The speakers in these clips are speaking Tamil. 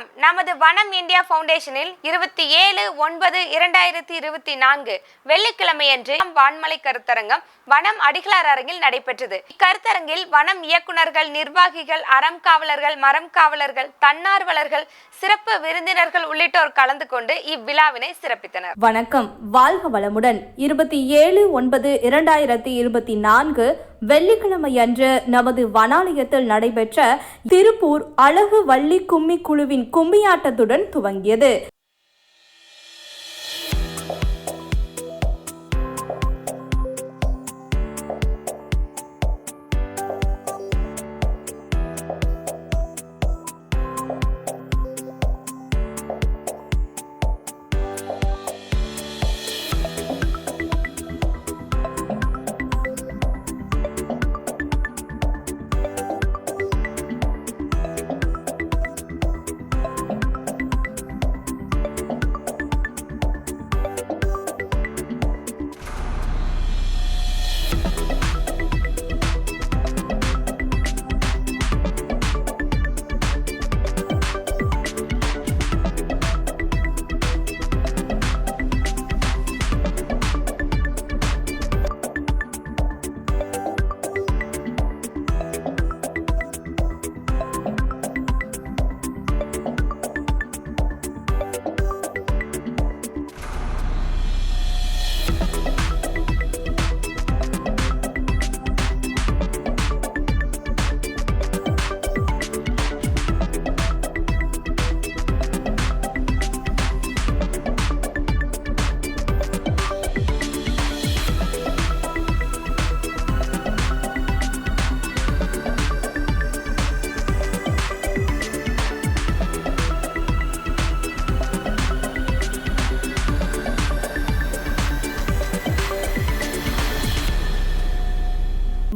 வணக்கம். நமது வனம் இந்தியா ஃபவுண்டேஷனில் இருபத்தி ஏழு ஒன்பது இரண்டாயிரத்தி இருபத்தி நான்கு வெள்ளிக்கிழமையன்று வான்மலை கருத்தரங்கம் வனம் அடிகளார் அரங்கில் நடைபெற்றது. இக்கருத்தரங்கில் வனம் இயக்குநர்கள் நிர்வாகிகள் அறம் காவலர்கள் மரம் காவலர்கள் தன்னார்வலர்கள் சிறப்பு விருந்தினர்கள் உள்ளிட்டோர் கலந்து கொண்டு இவ்விழாவினை சிறப்பித்தனர். வணக்கம். வாழ்க வளமுடன். இருபத்தி ஏழு ஒன்பது இரண்டாயிரத்தி இருபத்தி நான்கு வெள்ளிக்கிழமை அன்று நமது வனாலயத்தில் நடைபெற்ற திருப்பூர் அழகு வள்ளி கும்மி குழுவின் கும்மியாட்டத்துடன் துவங்கியது.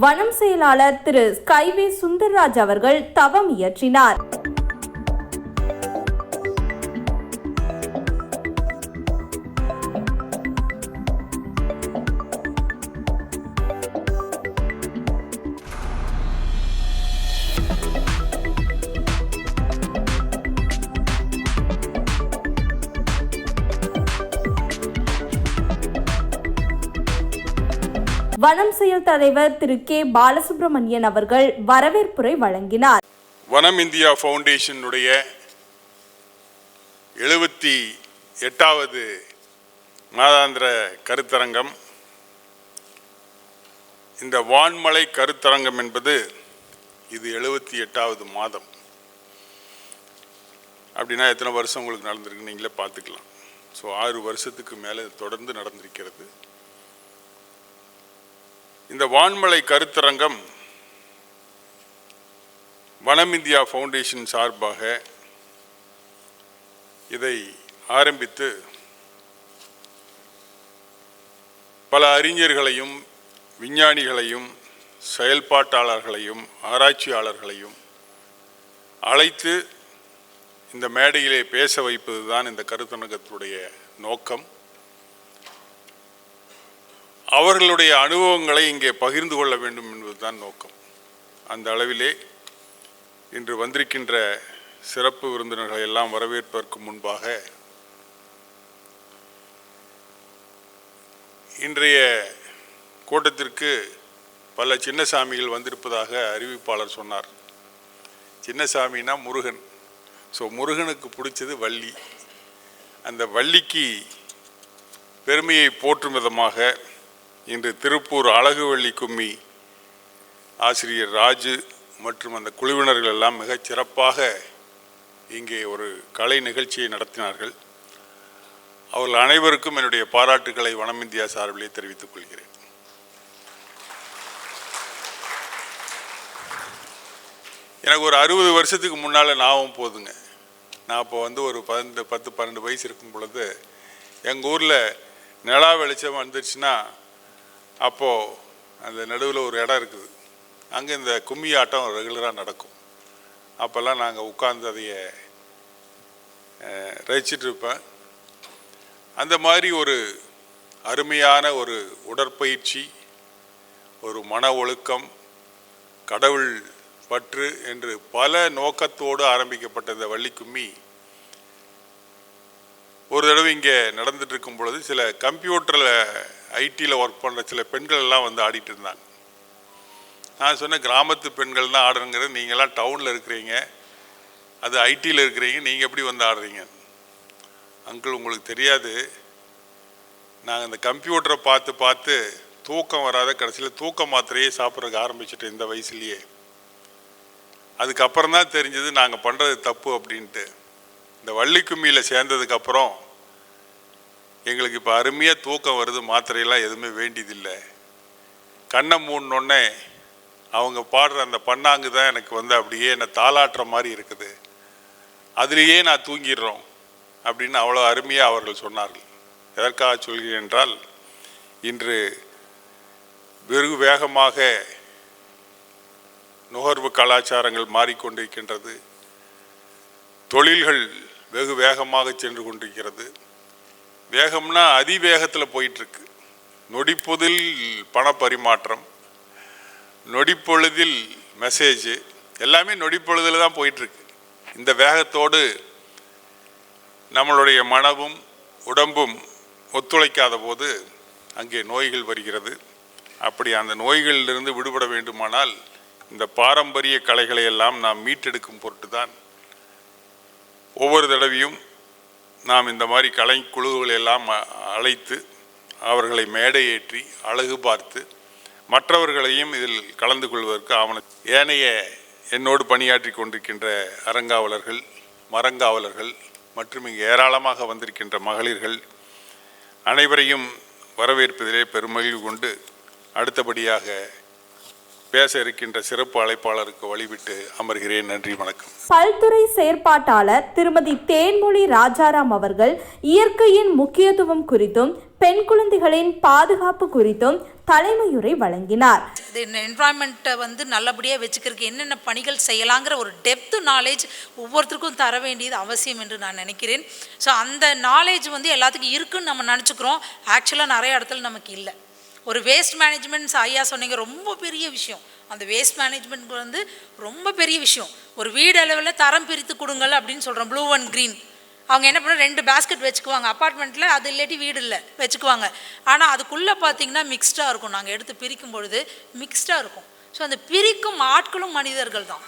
வனம் செயலாளர் திரு ஸ்கைவே சுந்தர்ராஜ் அவர்கள் தவம் இயற்றினார். வனம் செயல் தலைவர் திரு கே. பாலசுப்ரமணியன் அவர்கள் வரவேற்புரை வழங்கினார். வனம் இந்தியா ஃபவுண்டேஷனுடைய எழுபத்தி எட்டாவது மாதாந்திர கருத்தரங்கம். இந்த வான்மலை கருத்தரங்கம் என்பது இது எழுபத்தி எட்டாவது மாதம். அப்படின்னா எத்தனை வருஷம் உங்களுக்கு நடந்திருக்கு நீங்களே பார்த்துக்கலாம். ஸோ ஆறு வருஷத்துக்கு மேலே தொடர்ந்து நடந்திருக்கிறது. இந்த வான்மலை கருத்தரங்கம் வனம் இந்தியா ஃபவுண்டேஷன் சார்பாக இதை ஆரம்பித்து பல அறிஞர்களையும் விஞ்ஞானிகளையும் செயல்பாட்டாளர்களையும் ஆராய்ச்சியாளர்களையும் அழைத்து இந்த மேடையிலே பேச வைப்பது தான் இந்த கருத்தரங்கத்துடைய நோக்கம். அவர்களுடைய அனுபவங்களை இங்கே பகிர்ந்து கொள்ள வேண்டும் என்பதுதான் நோக்கம். அந்த அளவிலே இன்று வந்திருக்கின்ற சிறப்பு விருந்தினர்களை எல்லாம் வரவேற்பதற்கு முன்பாக இன்றைய கூட்டத்திற்கு பல சின்னசாமிகள் வந்திருப்பதாக அறிவிப்பாளர் சொன்னார். சின்னசாமினா முருகன். ஸோ முருகனுக்கு பிடிச்சது வள்ளி. அந்த வள்ளிக்கு பெருமையை போற்றும் விதமாக இன்று திருப்பூர் அழகுவள்ளி கும்மி ஆசிரியர் ராஜு மற்றும் அந்த குழுவினர்கள் எல்லாம் மிகச் சிறப்பாக இங்கே ஒரு கலை நிகழ்ச்சியை நடத்தினார்கள். அவர்கள் அனைவருக்கும் என்னுடைய பாராட்டுக்களை வனம் இந்தியா சார்பிலே தெரிவித்துக் கொள்கிறேன். எனக்கு ஒரு அறுபது வருஷத்துக்கு முன்னால் ஞாபகம் போதுங்க. நான் அப்போ வந்து ஒரு பதினெண்டு பத்து பன்னெண்டு வயசு இருக்கும் பொழுது எங்கள் ஊரில் நிலா வெளிச்சம் வந்துருச்சுன்னா அப்போது அந்த நடுவில் ஒரு இடம் இருக்குது. அங்கே இந்த கும்மி ஆட்டம் ரெகுலராக நடக்கும். அப்போல்லாம் நாங்கள் உட்கார்ந்து அதைய ரசிச்சிட்டு இருப்பேன். அந்த மாதிரி ஒரு அருமையான ஒரு உடற்பயிற்சி ஒரு மன ஒழுக்கம் கடவுள் பற்று என்று பல நோக்கத்தோடு ஆரம்பிக்கப்பட்ட இந்த வள்ளி கும்மி ஒரு தடவை இங்கே நடந்துட்டு இருக்கும் பொழுது சில கம்ப்யூட்டரில் ஐடியில் ஒர்க் பண்ணுற சில பெண்கள் எல்லாம் வந்து ஆடிட்டு இருந்தாங்க. நான் சொன்னேன் கிராமத்து பெண்கள் தான் ஆடுறங்கிறது நீங்களாம் டவுனில் இருக்கிறீங்க. அது ஐடியில் இருக்கிறீங்க நீங்கள் எப்படி வந்து ஆடுறீங்க? அங்கிள் உங்களுக்கு தெரியாது. நாங்கள் இந்த கம்ப்யூட்டரை பார்த்து பார்த்து தூக்கம் வராத கடைசியில் தூக்க மாத்திரையே சாப்பிட்றதுக்கு ஆரம்பிச்சிட்டேன் இந்த வயசுலேயே. அதுக்கப்புறம் தான் தெரிஞ்சது நாங்கள் பண்ணுறது தப்பு அப்படின்ட்டு. இந்த வள்ளி கும்மியில் சேர்ந்ததுக்கப்புறம் எங்களுக்கு இப்போ அருமையாக தூக்கம் வருது மாத்திரையெல்லாம் எதுவுமே வேண்டியதில்லை. கண்ணை மூடினோடனே அவங்க பாடுற அந்த பண்ணாங்கு தான் எனக்கு வந்து அப்படியே என்னை தாளாட்டுற மாதிரி இருக்குது. அதுலேயே நான் தூங்கிடுறோம் அப்படின்னு அவ்வளோ அருமையாக அவர்கள் சொன்னார்கள். எதற்காக சொல்கிறேன் என்றால் இன்று வெகு வேகமாக நுகர்வு கலாச்சாரங்கள் மாறிக்கொண்டிருக்கின்றது. தொழில்கள் வெகு வேகமாக சென்று கொண்டிருக்கிறது. வேகம்னா அதிவேகத்தில் போயிட்டுருக்கு. நொடிப்பொதில் பண பரிமாற்றம் நொடிப்பொழுதில் மெசேஜ் எல்லாமே நொடிப்பொழுதில் தான் போயிட்டுருக்கு. இந்த வேகத்தோடு நம்மளுடைய மனமும் உடம்பும் ஒத்துழைக்காத போது அங்கே நோய்கள் வருகிறது. அப்படி அந்த நோய்களிலிருந்து விடுபட வேண்டுமானால் இந்த பாரம்பரிய கலைகளை எல்லாம் நாம் மீட்டெடுக்கும் பொருட்டு தான் ஒவ்வொரு தடவையும் நாம் இந்த மாதிரி கலைக்குழுக்களை எல்லாம் அழைத்து அவர்களை மேடையேற்றி அழகு பார்த்து மற்றவர்களையும் இதில் கலந்து கொள்வதற்கு ஆவண ஏனைய என்னோடு பணியாற்றி கொண்டிருக்கின்ற அறங்காவலர்கள் மரங்காவலர்கள் மற்றும் இங்கு ஏராளமாக வந்திருக்கின்ற மகளிர்கள் அனைவரையும் வரவேற்பதிலே பெருமகிழ்வு கொண்டு அடுத்தபடியாக பேச இருக்கின்ற சிறப்பு அழைப்பாளருக்கு வழிவிட்டு அமர்கிறேன். நன்றி வணக்கம். பல்துறை செயற்பாட்டாளர் திருமதி தேன்மொழி ராஜாராம் அவர்கள் இயற்கையின் முக்கியத்துவம் குறித்தும் பெண் குழந்தைகளின் பாதுகாப்பு குறித்தும் தலைமையுரை வழங்கினார். என்வாயன்மெண்ட்டை வந்து நல்லபடியாக வச்சுக்கிறதுக்கு என்னென்ன பணிகள் செய்யலாங்கிற ஒரு டெப்த்து நாலேஜ் ஒவ்வொருத்தருக்கும் தர வேண்டியது அவசியம் என்று நான் நினைக்கிறேன். ஸோ அந்த நாலேஜ் வந்து எல்லாத்துக்கும் இருக்குன்னு நம்ம நினச்சிக்கிறோம். ஆக்சுவலாக நிறைய இடத்துல நமக்கு இல்லை. ஒரு வேஸ்ட் மேனேஜ்மெண்ட்ஸ் ஐயா சொன்னீங்க ரொம்ப பெரிய விஷயம். அந்த வேஸ்ட் மேனேஜ்மெண்ட் வந்து ரொம்ப பெரிய விஷயம். ஒரு வீடு அளவில் தரம் பிரித்து கொடுங்கள் அப்படின்னு சொல்கிறோம் ப்ளூ அண்ட் க்ரீன் அவங்க என்ன பண்ண ரெண்டு பேஸ்கெட் வச்சுக்குவாங்க. அப்பார்ட்மெண்ட்டில் அது இல்லாட்டி வீடு இல்லை வச்சுக்குவாங்க. ஆனால் அதுக்குள்ளே பார்த்தீங்கன்னா மிக்ஸ்டாக இருக்கும். நாங்கள் எடுத்து பிரிக்கும் பொழுது மிக்ஸ்டாக இருக்கும். ஸோ அந்த பிரிக்கும் ஆட்களும் மனிதர்கள் தான்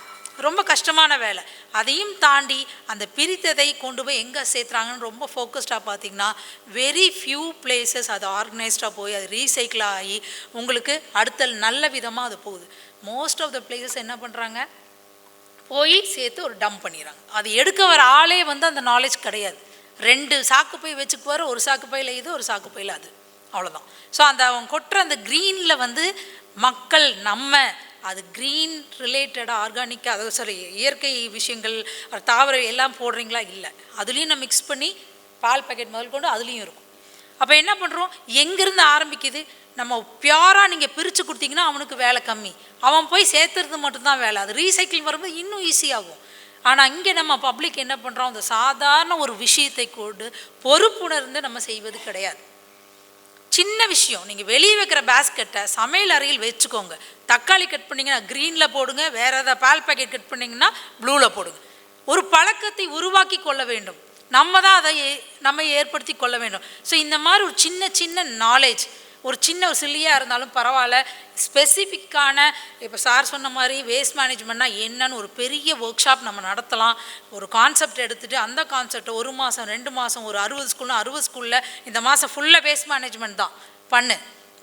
ரொம்ப கஷ்டமான வேலை. அதையும் தாண்டி அந்த பிரித்ததை கொண்டு போய் எங்கே சேர்த்துறாங்கன்னு ரொம்ப ஃபோக்கஸ்டாக பார்த்தீங்கன்னா வெரி ஃபியூ பிளேசஸ் அது ஆர்கனைஸ்டாக போய் அது ரீசைக்கிள் ஆகி உங்களுக்கு அடுத்த நல்ல விதமாக அது போகுது. மோஸ்ட் ஆஃப் த பிளேசஸ் என்ன பண்ணுறாங்க போய் சேர்த்து ஒரு டம்ப் பண்ணிடுறாங்க. அது எடுக்க வர ஆளே வந்து அந்த நாலேஜ் கிடையாது. ரெண்டு சாக்கு பை வச்சுக்குவார் ஒரு சாக்கு பையில் இது ஒரு சாக்கு பையில் அது. அவ்வளோதான் ஸோ அந்த அவங்க கொட்டுற அந்த க்ரீனில் வந்து மக்கள் நம்ம அது க்ரீன் ரிலேட்டடாக ஆர்கானிக்காக அதாவது சாரி இயற்கை விஷயங்கள் தாவர எல்லாம் போடுறீங்களா? இல்லை. அதுலேயும் நான் மிக்ஸ் பண்ணி பால் பாக்கெட் முதல் கொண்டு அதுலேயும் இருக்கும். அப்போ என்ன பண்ணுறோம் எங்கேருந்து ஆரம்பிக்குது? நம்ம பியூராக நீங்கள் பிரித்து கொடுத்தீங்கன்னா அவனுக்கு வேலை கம்மி. அவன் போய் சேர்த்துறது மட்டும்தான் வேலை. அது ரீசைக்கிள் வரும்போது இன்னும் ஈஸியாகும் ஆனால் இங்கே நம்ம பப்ளிக் என்ன பண்ணுறோம் அந்த சாதாரண ஒரு விஷயத்தை கொண்டு பொறுப்புணர்ந்து நம்ம செய்வது கிடையாது. சின்ன விஷயம். நீங்கள் வெளியே வைக்கிற பேஸ்கெட்டை சமையல் அறையில் வச்சுக்கோங்க. தக்காளி கட் பண்ணிங்கன்னா க்ரீனில் போடுங்க. வேறு ஏதாவது பால் பாக்கெட் கட் பண்ணிங்கன்னா ப்ளூவில் போடுங்க. ஒரு பழக்கத்தை உருவாக்கி கொள்ள வேண்டும். நம்ம தான் அதை ஏ- நம்ம ஏற்படுத்தி கொள்ள வேண்டும். ஸோ இந்த மாதிரி ஒரு சின்ன சின்ன நாலேஜ் ஒரு சின்ன ஒரு சில்லியாக இருந்தாலும் பரவாயில்ல. ஸ்பெசிஃபிக்கான இப்போ சார் சொன்ன மாதிரி வேஸ்ட் மேனேஜ்மெண்ட்னா என்னன்னு ஒரு பெரிய ஒர்க் ஷாப் நம்ம நடத்தலாம். ஒரு கான்செப்ட் எடுத்துகிட்டு அந்த கான்செப்டை ஒரு மாதம் ரெண்டு மாதம் ஒரு அறுபது ஸ்கூல்னா அறுபது ஸ்கூலில் இந்த மாதம் ஃபுல்லாக வேஸ்ட் மேனேஜ்மெண்ட் தான். பண்ணு.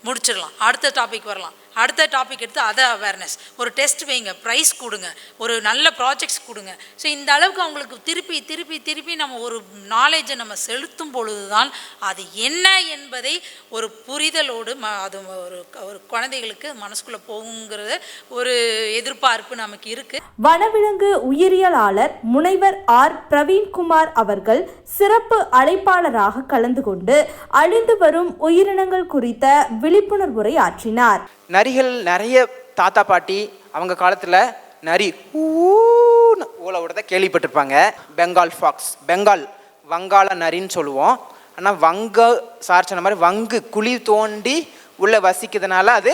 முடிச்சிடலாம். அடுத்த டாபிக் வரலாம். அடுத்த டாபிக் எடுத்து அதை அவேர்னஸ் ஒரு டெஸ்ட் வைங்க ப்ரைஸ் கொடுங்க ஒரு நல்ல ப்ராஜெக்ட்ஸ் கொடுங்க. ஸோ இந்த அளவுக்கு அவங்களுக்கு திருப்பி திருப்பி திருப்பி நம்ம ஒரு நாலேஜை நம்ம செலுத்தும் பொழுது தான் அது என்ன என்பதை ஒரு புரிதலோடு ம அது ஒரு ஒரு குழந்தைகளுக்கு மனசுக்குள்ளே போகுங்கிறது ஒரு எதிர்பார்ப்பு நமக்கு இருக்குது வனவிலங்கு உயிரியலாளர் முனைவர் ஆர். பிரவீன்குமார் அவர்கள் சிறப்பு அழைப்பாளராக கலந்து கொண்டு அழிந்து வரும் உயிரினங்கள் குறித்த விழிப்புணர்வுரை ஆற்றினார். நரிகள் நிறைய தாத்தா பாட்டி அவங்க காலத்தில் நரி ஊன்னு ஓலை விடுறத கேள்விப்பட்டிருப்பாங்க. பெங்கால் ஃபாக்ஸ் பெங்கால் வங்காள நரின்னு சொல்லுவோம். ஆனால் வங்க சார் சொன்ன மாதிரி வங்கு குழி தோண்டி உள்ளே வசிக்கிறதுனால அது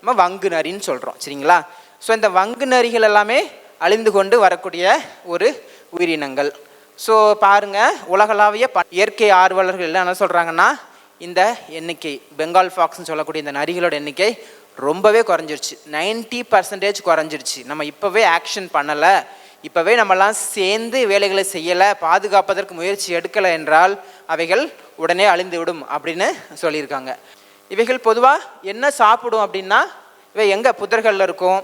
நம்ம வங்கு நரின்னு சொல்கிறோம் சரிங்களா? ஸோ இந்த வங்கு நரிகள் எல்லாமே அழிந்து கொண்டு வரக்கூடிய ஒரு உயிரினங்கள். ஸோ பாருங்கள் உலகளாவிய ப இயற்கை ஆர்வலர்கள் என்ன சொல்கிறாங்கன்னா இந்த எண்ணிக்கை பெங்கால் ஃபாக்ஸ்னு சொல்லக்கூடிய இந்த நரிகளோட எண்ணிக்கை ரொம்பவே குறைஞ்சிருச்சு. 90% பர்சன்டேஜ் குறைஞ்சிருச்சு. நம்ம இப்போவே ஆக்ஷன் பண்ணலை. இப்போவே நம்மலாம் சேர்ந்து வேலைகளை செய்யலை பாதுகாப்பதற்கு முயற்சி எடுக்கலை என்றால் அவைகள் உடனே அழிந்து விடும் அப்படின்னு சொல்லியிருக்காங்க. இவைகள் பொதுவாக என்ன சாப்பிடும் அப்படின்னா இவை எங்கே புதர்களில் இருக்கும்?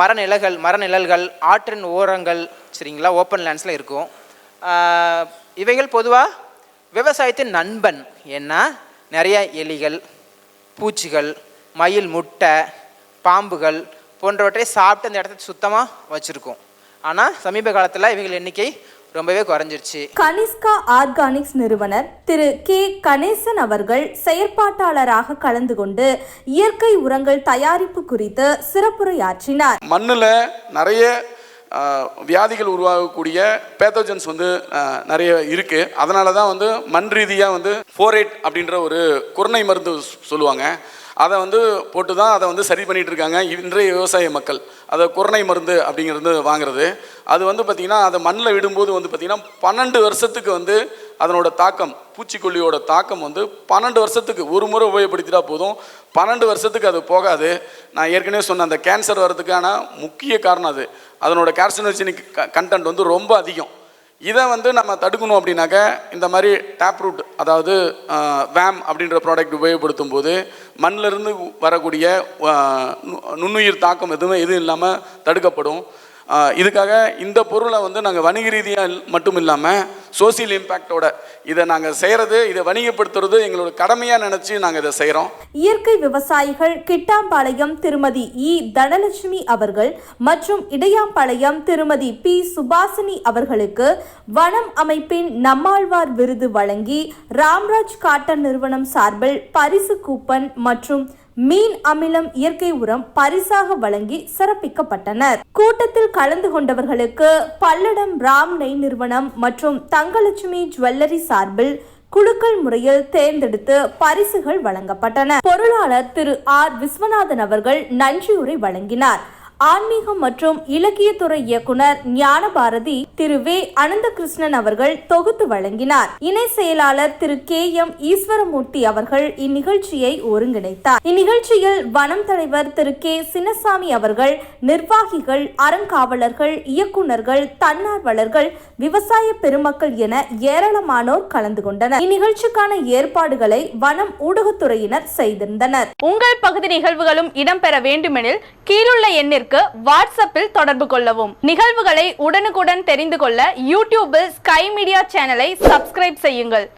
மரநிலகள் மரநிழல்கள் ஆற்றின் ஓரங்கள் சரிங்களா? ஓப்பன் லேண்ட்ஸில் இருக்கும். இவைகள் பொதுவாக விவசாயத்தின் நண்பன். ஏன்னா நிறைய எலிகள் பூச்சிகள் மயில் முட்டை பாம்புகள் போன்றவற்றை சாப்பிட்டு அந்த இடத்த சுத்தமாக வச்சுருக்கோம். ஆனால் சமீப காலத்தில் இவைகள் எண்ணிக்கை ரொம்பவே குறைஞ்சிருச்சு. கனிஷ்கா ஆர்கானிக்ஸ் நிறுவனர் திரு கே. கணேசன் அவர்கள் செயற்பாட்டாளராக கலந்து கொண்டு இயற்கை உரங்கள் தயாரிப்பு குறித்து சிறப்புரையாற்றினார். மண்ணில் நிறைய வியாதிகள் உருவாகக்கூடிய பேத்தோஜன்ஸ் வந்து நிறைய இருக்குது அதனால தான் வந்து மண் ரீதியாக வந்து ஃபோரேட் அப்படின்ற ஒரு குருணை மருந்து சொல்லுவாங்க. அதை வந்து போட்டு தான் அதை வந்து சரி பண்ணிட்டு இருக்காங்க இன்றைய விவசாய மக்கள். அதை குரணை மருந்து அப்படிங்கிறது வாங்குறது. அது வந்து பார்த்திங்கன்னா அதை மண்ணில் விடும்போது வந்து பார்த்திங்கன்னா பன்னெண்டு வருஷத்துக்கு வந்து அதனோட தாக்கம் பூச்சிக்கொல்லியோட தாக்கம் வந்து பன்னெண்டு வருஷத்துக்கு ஒரு முறை உபயோகப்படுத்திட்டா போதும். பன்னெண்டு வருஷத்துக்கு அது போகாது. நான் ஏற்கனவே சொன்ன அந்த கேன்சர் வர்றதுக்கான முக்கிய காரணம் அது. அதனோட கார்சினோஜெனிக் கண்டென்ட் வந்து ரொம்ப அதிகம். இதை வந்து நம்ம தடுக்கணும் அப்படின்னாக்க இந்த மாதிரி டேப் ரூட் அதாவது வேம் அப்படின்ற ப்ராடக்ட் உபயோகப்படுத்தும் போது மண்ணிலிருந்து வரக்கூடிய நு- நுண்ணுயிர் தாக்கம் எதுவுமே எதுவும் இல்லாமல் தடுக்கப்படும். இதுக்காக இந்த பொருளை வந்து நாங்கள் வணிக ரீதியாக மட்டும் இல்லாமல் சோசியல் இம்பேக்டோட இதை நாங்கள் செய்கிறது இதை வணிகப்படுத்துறது எங்களோட கடமையாக நினச்சி நாங்கள் இதை செய்கிறோம் இயற்கை விவசாயிகள் கிட்டாம்பாளையம் திருமதி இ. தனலட்சுமி அவர்கள் மற்றும் இடையாம்பாளையம் திருமதி பி. சுபாசினி அவர்களுக்கு வனம் அமைப்பின் நம்மாழ்வார் விருது வழங்கி ராம்ராஜ் காட்டன் நிறுவனம் சார்பில் பரிசு கூப்பன் மற்றும் மீன் அமிலம் இயற்கை உரம் பரிசாக வழங்கி சிறப்பிக்கப்பட்டனர். கூட்டத்தில் கலந்து கொண்டவர்களுக்கு பல்லடம் ராம் நெய் நிறுவனம் மற்றும் தங்கலட்சுமி ஜுவல்லரி சார்பில் குழுக்கள் முறையில் தேர்ந்தெடுத்து பரிசுகள் வழங்கப்பட்டன. பொருளாளர் திரு ஆர் விஸ்வநாதன் அவர்கள் நன்றியுரை வழங்கினார். ஆன்மீகம் மற்றும் இலக்கியத்துறை இயக்குனர் ஞானபாரதி திரு வே. அனந்தகிருஷ்ணன் அவர்கள் தொகுத்து வழங்கினார். இணை செயலாளர் திரு கே. எம். ஈஸ்வரமூர்த்தி அவர்கள் இந்நிகழ்ச்சியை ஒருங்கிணைத்தார். இந்நிகழ்ச்சியில் வனம் தலைவர் திரு கே. சின்னசாமி அவர்கள் நிர்வாகிகள் அறங்காவலர்கள் இயக்குனர்கள் தன்னார்வலர்கள் விவசாய பெருமக்கள் என ஏராளமானோர் கலந்து கொண்டனர். இந்நிகழ்ச்சிக்கான ஏற்பாடுகளை வனம் ஊடகத்துறையினர் செய்திருந்தனர். உங்கள் பகுதி நிகழ்வுகளும் இடம்பெற வேண்டுமெனில் கீழுள்ள எண்ணிற்கு வாட்ஸ்அப்பில் தொடர்பு கொள்ளவும். நிகழ்வுகளை உடனுக்குடன் தெரிந்து கொள்ள யூடியூபில் ஸ்கை மீடியா சேனலை சப்ஸ்கிரைப் செய்யுங்கள்.